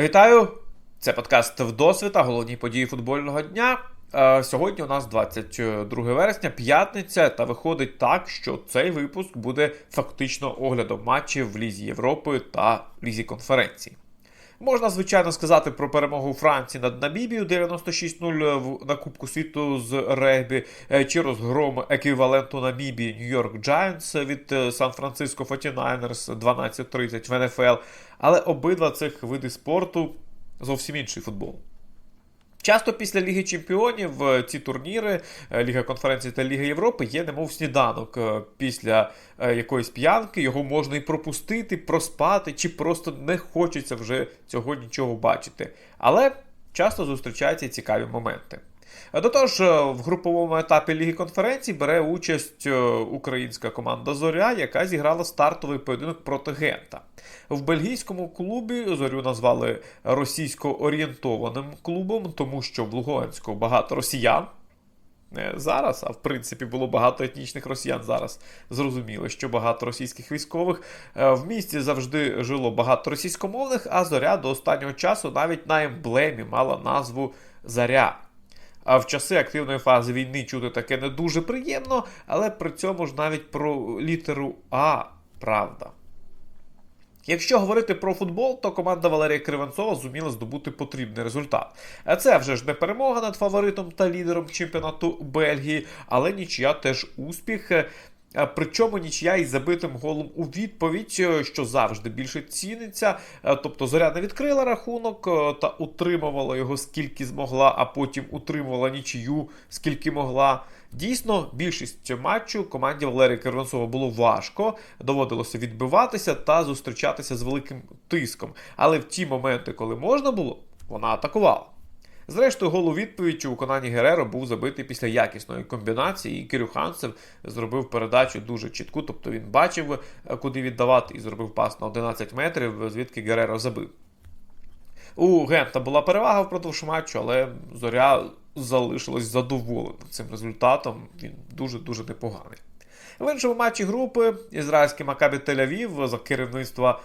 Вітаю! Це подкаст Вдосвіта, головні події футбольного дня. Е, Сьогодні у нас 22 вересня, п'ятниця, та виходить так, що цей випуск буде фактично оглядом матчів в Лізі Європи та Лізі конференції. Можна, звичайно, сказати про перемогу Франції над Намібією 96-0 на Кубку світу з регбі, е, чи розгром еквіваленту Намібії Нью-Йорк Джайнс від е, Сан-Франциско 49ers 12-30 в НФЛ. Але обидва цих види спорту зовсім інший футбол. Часто після Ліги Чемпіонів е, ці турніри, е, Ліга конференції та Ліга Європи, є немов сніданок е, після якоїсь п'янки. Його можна і пропустити, проспати, чи просто не хочеться вже цього нічого бачити. Але часто зустрічаються цікаві моменти. До того ж, е, в груповому етапі Ліги конференцій бере участь е, українська команда Зоря, яка зіграла стартовий поєдинок проти Гента. В бельгійському клубі зорю назвали російсько-орієнтованим клубом, тому що в Луганську багато росіян. Не зараз, а в принципі було багато етнічних росіян зараз. Зрозуміло, що багато російських військових. Е, В місті завжди жило багато російськомовних, а зоря до останнього часу навіть на емблемі мала назву Заря. А в часи активної фази війни чути таке не дуже приємно, але при цьому ж навіть про літеру А правда. Якщо говорити про футбол, то команда Валерія Кривенцова зуміла здобути потрібний результат. А Це вже ж не перемога над фаворитом та лідером чемпіонату Бельгії, але нічия теж успіх. Причому нічия із забитим голом у відповідь, е, що завжди більше ціниться. Е, Тобто зоря не відкрила рахунок е, та утримувала його скільки змогла, а потім утримувала нічию скільки могла. Дійсно, більшість матчу команді Валерія Кривенцова було важко, доводилося відбиватися та зустрічатися з великим тиском. Але в ті моменти, коли можна було, вона атакувала. Зрештою, гол у відповідь у виконанні Гереро був забитий після якісної комбінації, і Кирюханцев зробив передачу дуже чітку, тобто він бачив, е, куди віддавати, і зробив пас на 11 метрів, звідки Гереро забив. У Гента була перевага впродовж матчу, але Зоря залишилась задоволена цим результатом. Він дуже-дуже непоганий. В іншому матчі групи ізраїльський Макабі Тель-Авів за керівництва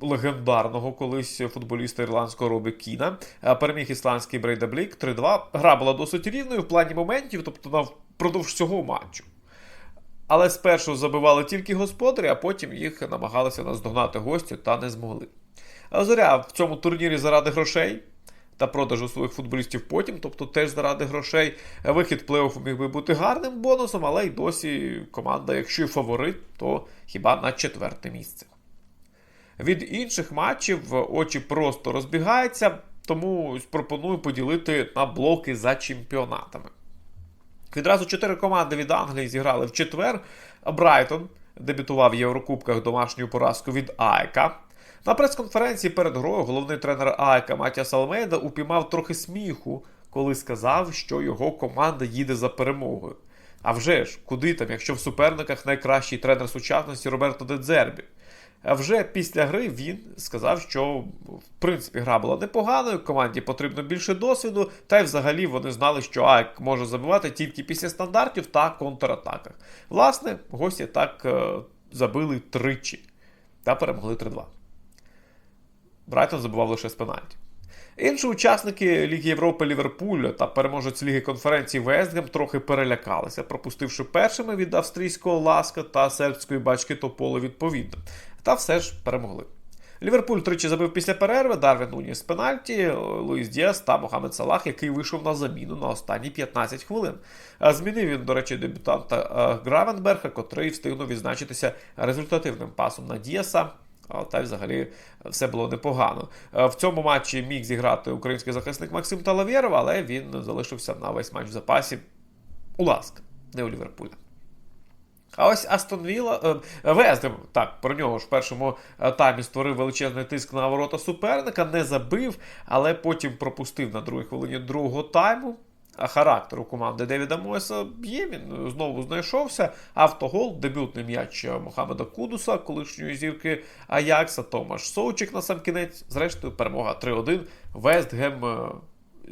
легендарного колись футболіста ірландського Робі Кіна е, переміг ісландський Брейдаблік 3-2. Гра була досить рівною в плані моментів, тобто впродовж всього матчу. Але спершу забивали тільки господарі, а потім їх намагалися наздогнати гості та не змогли. А Зоря в цьому турнірі заради грошей та продажу своїх футболістів потім, тобто теж заради грошей. Вихід в плей-офф міг би бути гарним бонусом, але й досі команда, якщо і фаворит, то хіба на четверте місце. Від інших матчів очі просто розбігаються, тому пропоную поділити на блоки за чемпіонатами. Відразу чотири команди від Англії зіграли в четвер. Брайтон дебютував в Єврокубках домашньою поразкою від Айка. На прес-конференції перед грою головний тренер Айка Матіас Алмейда упіймав трохи сміху, коли сказав, що його команда їде за перемогою. А вже ж, куди там, якщо в суперниках найкращий тренер сучасності Роберто Дедзербі. Вже після гри він сказав, що в принципі гра була непоганою, команді потрібно більше досвіду, та й взагалі вони знали, що Айк може забивати тільки після стандартів та контратаках. Власне, гості так е, забили тричі та перемогли 3-2. Брайтон забував лише з пенальті. Інші учасники Ліги Європи Ліверпуль та переможець Ліги конференції Вестгем трохи перелякалися, пропустивши першими від австрійського Ласка та сербської бачки Тополи відповідно. Та все ж перемогли. Ліверпуль тричі забив після перерви, Дарвін Нуніс з пенальті, Луїс Діас та Мохамед Салах, який вийшов на заміну на останні 15 хвилин. Змінив він, до речі, дебютанта е, Гравенберга, котрий встигнув відзначитися результативним пасом на Діаса. Та взагалі все було непогано. Е, В цьому матчі міг зіграти український захисник Максим Талавєров, але він залишився на весь матч в запасі. У ласка, не у Ліверпуля. А ось Астон Вілла, е, Вездем, так, про нього ж в першому е, таймі створив величезний тиск на ворота суперника, не забив, але потім пропустив на другій хвилині другого тайму. А характер у команди Девіда Мойса є, він знову знайшовся. Автогол, дебютний м'яч Мохамеда Кудуса, колишньої зірки Аякса, Томаш Соучик на сам кінець. Зрештою, перемога 3-1. Вестгем е,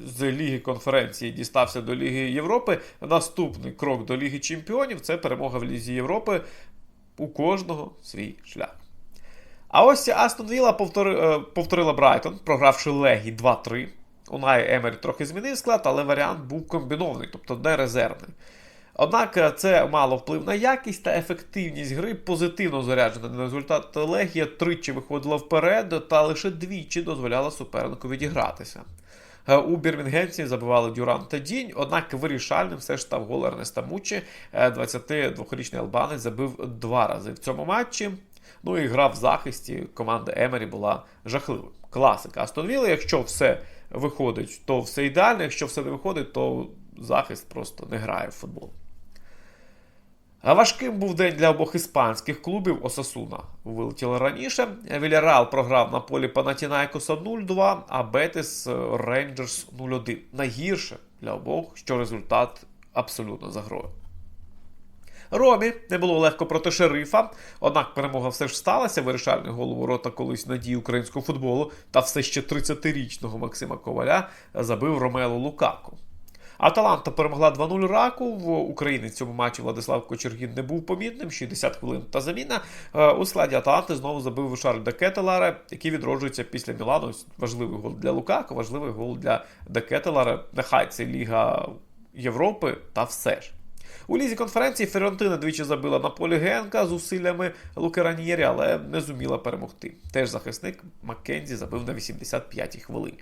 з Ліги конференції дістався до Ліги Європи. Наступний крок до Ліги Чемпіонів це перемога в Лізі Європи. У кожного свій шлях. А ось Астон Вілла повтори, е, повторила Брайтон, програвши Легі 2-3. Унай Емері трохи змінив склад, але варіант був комбінований, тобто не резервний. Однак е, це мало вплив на якість та ефективність гри, позитивно заряджена на результат Легія тричі виходила вперед та лише двічі дозволяла супернику відігратися. Е, У Бірмінгемці забивали Дюран та Дінь, однак вирішальним все ж став гол Ернеста Мучі. Е, 22-річний албанець забив два рази в цьому матчі. Ну і гра в захисті команди Емері була жахливою. Класика Астон Вілли, якщо все виходить, то все ідеально, якщо все не виходить, то захист просто не грає в футбол. А важким був день для обох іспанських клубів Осасуна. Вилетіли раніше. Вільярал програв на полі Панатінайкоса 0-2, а Бетис Рейнджерс 0-1. Найгірше для обох, що результат абсолютно за грою. Ромі не було легко проти шерифа, однак перемога все ж сталася. Вирішальний гол у ворота колись надії українського футболу та все ще 30-річного Максима Коваля забив Ромело Лукаку. Аталанта перемогла 2-0 раку. В Україні в цьому матчі Владислав Кочергін не був помітним. 60 хвилин та заміна. Е, У складі Аталанти знову забив Шарль Декетеларе, який відроджується після Мілану. Важливий гол для Лукако, важливий гол для Декетеларе. Нехай це Ліга Європи, та все ж. У лізі конференції Ферентина двічі забила на полі Генка з усиллями Луки Раньєрі, але не зуміла перемогти. Теж захисник Маккензі забив на 85-й хвилині.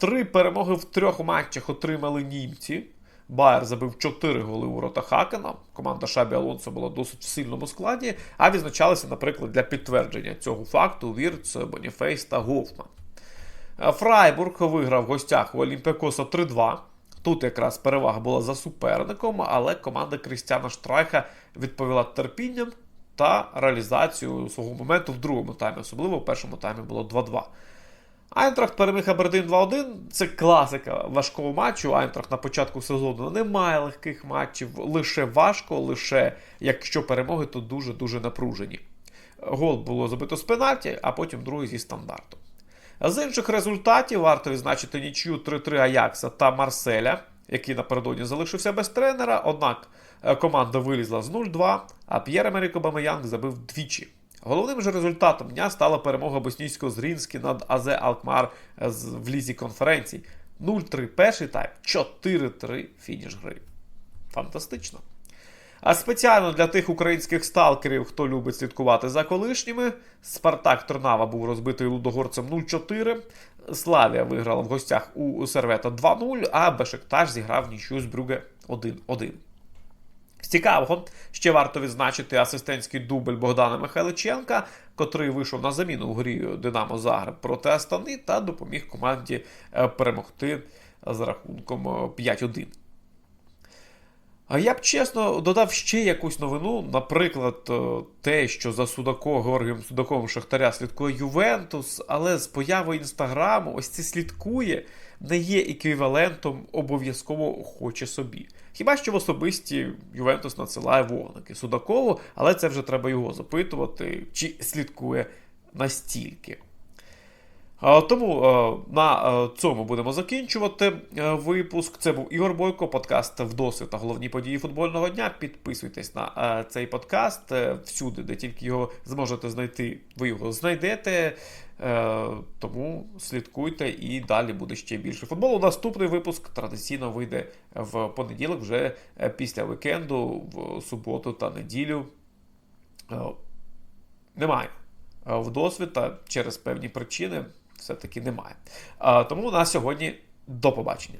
Три перемоги в трьох матчах отримали німці. Байер забив 4 голи у ворота Хакена. Команда Шабі Алонсо була досить в сильному складі, а відзначалися, наприклад, для підтвердження цього факту Вірц, Боніфейс та Гофман. Фрайбург виграв в гостях у Олімпіакоса 3-2. Тут якраз перевага була за суперником, але команда Крістіана Штрайха відповіла терпінням та реалізацією свого моменту в другому таймі. Особливо в першому таймі було 2-2. Айнтрахт переміг Абердин 2-1. Це класика важкого матчу. Айнтрахт на початку сезону не має легких матчів, лише важко, лише якщо перемоги, то дуже-дуже напружені. Гол було забито з пенальті, а потім другий зі стандарту. З інших результатів варто відзначити нічю 3-3 Аякса та Марселя, який напередодні залишився без тренера. Однак е, команда вилізла з 0-2, а П'єр Емерік Обамеянг забив двічі. Головним же результатом дня стала перемога боснійського Зрінські над Азе Алкмар з- в лізі конференцій. 0-3 перший тайм, 4-3 фініш гри. Фантастично. А спеціально для тих українських сталкерів, хто любить слідкувати за колишніми, Спартак Трнава був розбитий лудогорцем 0-4. Славія виграла в гостях у Сервета 2-0, а Бешикташ зіграв нічю з Брюге 1-1. З цікавого ще варто відзначити асистентський дубль Богдана Михайличенка, котрий вийшов на заміну у грі Динамо Загреб проти Астани та допоміг команді е, перемогти з рахунком е, 5-1. А я б чесно додав ще якусь новину, наприклад, е, те, що за Судако Георгієм Судаковим Шахтаря слідкує Ювентус, але з появою інстаграму ось це слідкує не є еквівалентом обов'язково хоче собі. Хіба що в особисті Ювентус надсилає вогники Судакову, але це вже треба його запитувати, чи слідкує настільки. Тому е, на е, цьому будемо закінчувати е, випуск. Це був Ігор Бойко, подкаст «Вдоси» та головні події футбольного дня. Підписуйтесь на цей подкаст всюди, де тільки його зможете знайти, ви його знайдете. Тому слідкуйте і далі буде ще більше футболу. Наступний випуск традиційно вийде в понеділок, вже після вікенду, в суботу та неділю. Немає е, в досвіта через певні причини все-таки немає. Е, Тому на сьогодні до побачення.